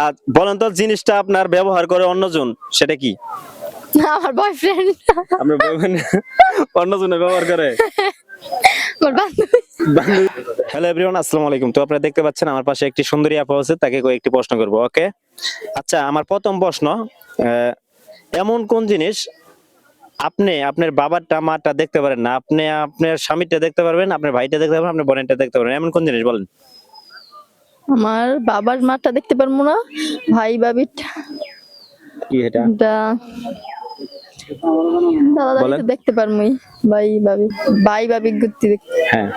আর বলেন তো জিনিসটা আপনার ব্যবহার করে অন্যজন সেটা কি? আমার বয়ফ্রেন্ড আপনার বলবেন অন্যজনে ব্যবহার করে? হ্যালো এভরিওয়ান আসসালামু আলাইকুম। তো আপনারা দেখতে পাচ্ছেন আমার পাশে একটি সুন্দরী আপা আছে তাকে কয়েকটি প্রশ্ন করব ওকে আচ্ছা আমার প্রথম প্রশ্ন এমন কোন জিনিস আপনি আপনার বাবারটা মাটা দেখতে পারেন না? আপনি আপনার স্বামীটা দেখতে পারবেন আপনার ভাইটা দেখতে পারবেন আপনার বোনেরটা দেখতে পারবেন এমন কোন জিনিস বলেন? আমার বাবার মাটা দেখতে পারব না। ভাই বাবিটা কি এটা? দাদা দাদি দেখতে পারমই ভাই বাবি ভাই বাবি ঘুরতে দেখ- হ্যাঁ।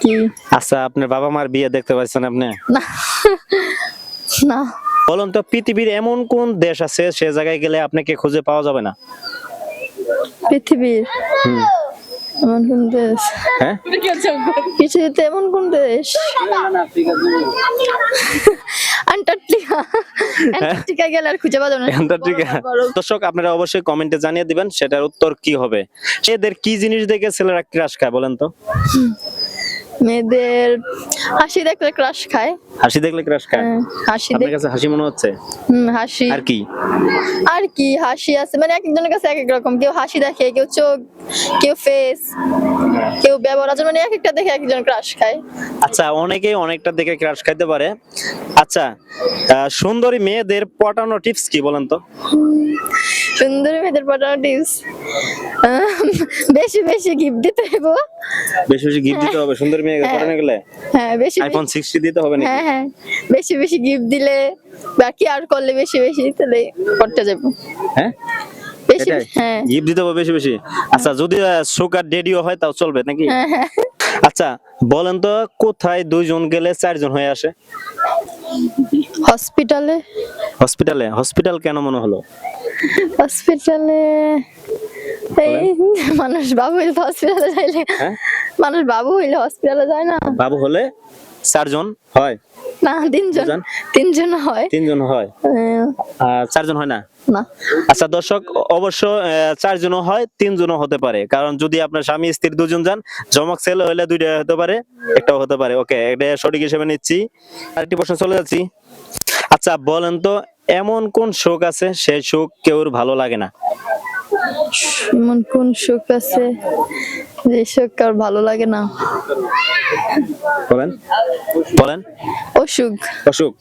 কি? আচ্ছা আপনার বাবা মার বিয়ে দেখতে পাচ্ছেন আপনি? না। না। বলুন তো পৃথিবীর এমন কোন দেশ আছে সে জায়গায় গেলে আপনাকে খুঁজে পাওয়া যাবে না? পৃথিবীর? হুম। এমন কোন দেশ? হ্যাঁ? পৃথিবীতে এমন কোন দেশ? গেলে আর খুঁজে না। অ্যান্টার্কটিকা। দর্শক আপনারা অবশ্যই কমেন্টে জানিয়ে দিবেন সেটার উত্তর কি হবে। এদের কি জিনিস দেখে ছেলেরা ক্রাশ খায় বলেন তো? মেয়েদের হাসি দেখলে ক্রাশ খায়। হাসি দেখলে ক্রাশ খায়? হ্যাঁ, হাসি আপনার কাছে হাসি মনে হচ্ছে? হুম, হাসি। আর কি? আর কি হাসি আছে। মানে এক একজনের কাছে এক এক রকম। কেউ হাসি দেখে কেউ চোখ কেউ ফেস কেউ ব্যবহার আচরণ, মানে এক একটা দেখে একজন ক্রাশ খায়। আচ্ছা অনেকেই অনেকটা দেখে ক্রাশ খাইতে পারে। আচ্ছা সুন্দরী মেয়েদের পটানো টিপস কি বলেন তো? সুন্দরী মেয়েদের পটানো টিপস বেশি বেশি গিফট দিতে বেশি বেশি গিফট দিতে হবে সুন্দরী হ্যাঁ। গেলে? হ্যাঁ বেশি আইফোন সিক্সটি দিতে হবে নাকি? হ্যাঁ হ্যাঁ বেশি বেশি গিফট দিলে বা কি আর করলে বেশি বেশি তাহলে করতে যাব। হ্যাঁ? বেশি হ্যাঁ। গিফট দিতে হবে বেশি বেশি? আচ্ছা যদি সুগার ডেডিও হয় তাও চলবে নাকি? হ্যাঁ হ্যাঁ। আচ্ছা বলেন তো কোথায় দুইজন গেলে চারজন হয়ে আসে? হসপিটালে হসপিটালে হসপিটাল কেন মনে হলো? হসপিটালে এই মানুষ বাবু হইলে হসপিটালে যাইলে। হ্যাঁ? মানুষ বাবু হইলে হসপিটালে যায় না। বাবু হলে চারজন হয়? না তিনজন। তিনজন? হয়। তিনজন হয়? চারজন হয় না? না। আচ্ছা দর্শক অবশ্য চারজনও হয় তিনজনও হতে পারে। কারণ যদি আপনার স্বামী স্ত্রী দুজন যান জমক ছেলে হলে দুইটা হতে পারে একটাও হতে পারে। ওকে এটা সঠিক হিসেবে নিচ্ছি। আরেকটি প্রশ্ন চলে যাচ্ছি। আচ্ছা বলেন তো এমন কোন শোক আছে? সেই শোক কেউর ভালো লাগে না। এমন কোন সুখ আছে যে সুখ আর ভালো লাগে না? বলেন। বলেন। অসুখ। অসুখ।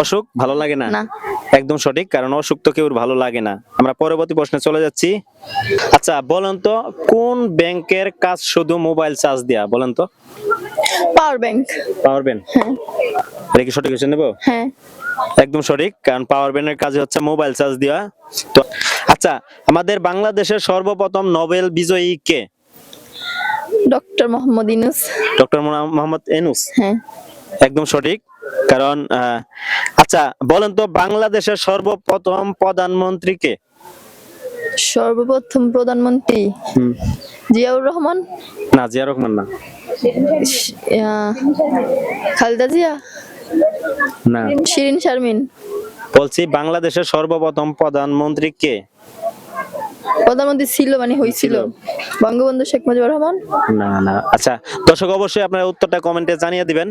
অসুখ ভালো লাগে না? না। একদম সঠিক কারণ অসুখ তো কেউ ভালো লাগে না। আমরা পরবর্তী প্রশ্নে চলে যাচ্ছি। আচ্ছা বলেন তো কোন ব্যাংকের কাজ শুধু মোবাইল চার্জ দেয়া? বলেন তো। Power bank. Power bank. হ্যাঁ। এটা কি সঠিক হচ্ছে নেব? হ্যাঁ। একদম সঠিক কারণ পাওয়ার ব্যাংকের কাজ হচ্ছে মোবাইল চার্জ দেওয়া। তো আচ্ছা আমাদের বাংলাদেশের সর্বপ্রথম নোবেল বিজয়ী কে? ডক্টর মোহাম্মদ ইনুস। ডক্টর মোহাম্মদ এনুস হ্যাঁ। একদম সঠিক কারণ আচ্ছা বলেন তো বাংলাদেশের সর্বপ্রথম প্রধানমন্ত্রী কে? সর্বপ্রথম প্রধানমন্ত্রী হুম, জিয়াউর রহমান? না জিয়া রহমান না। খালেদা জিয়া? না। শিরিন শারমিন। বলছি বাংলাদেশের সর্বপ্রথম প্রধানমন্ত্রী কে? প্রধানমন্ত্রী ছিল মানে হয়েছিল। বঙ্গবন্ধু শেখ মুজিবুর রহমান? না না। আচ্ছা দর্শক অবশ্যই আপনার উত্তরটা কমেন্টে জানিয়ে দিবেন।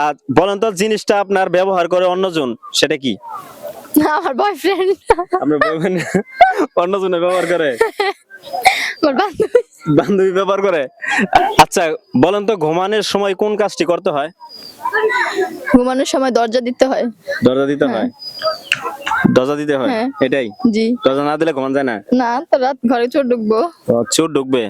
আর বলেন তো জিনিসটা আপনার ব্যবহার করে অন্যজন সেটা কি? আমার বয়ফ্রেন্ড আপনার বলবেন অন্যজনে ব্যবহার করে? আমার বান্ধবী। বান্ধবী ব্যবহার করে? আচ্ছা বলেন তো ঘুমানোর সময় কোন কাজটি করতে হয়? ঘুমানোর সময় দরজা দিতে হয়। দরজা দিতে হয়। দরজা দিতে হয়? হ্যাঁ। এটাই? জি। দরজা না দিলে ঘুমান যায় না? না তো রাত ঘরে চোর ঢুকবো। চোর ঢুকবে?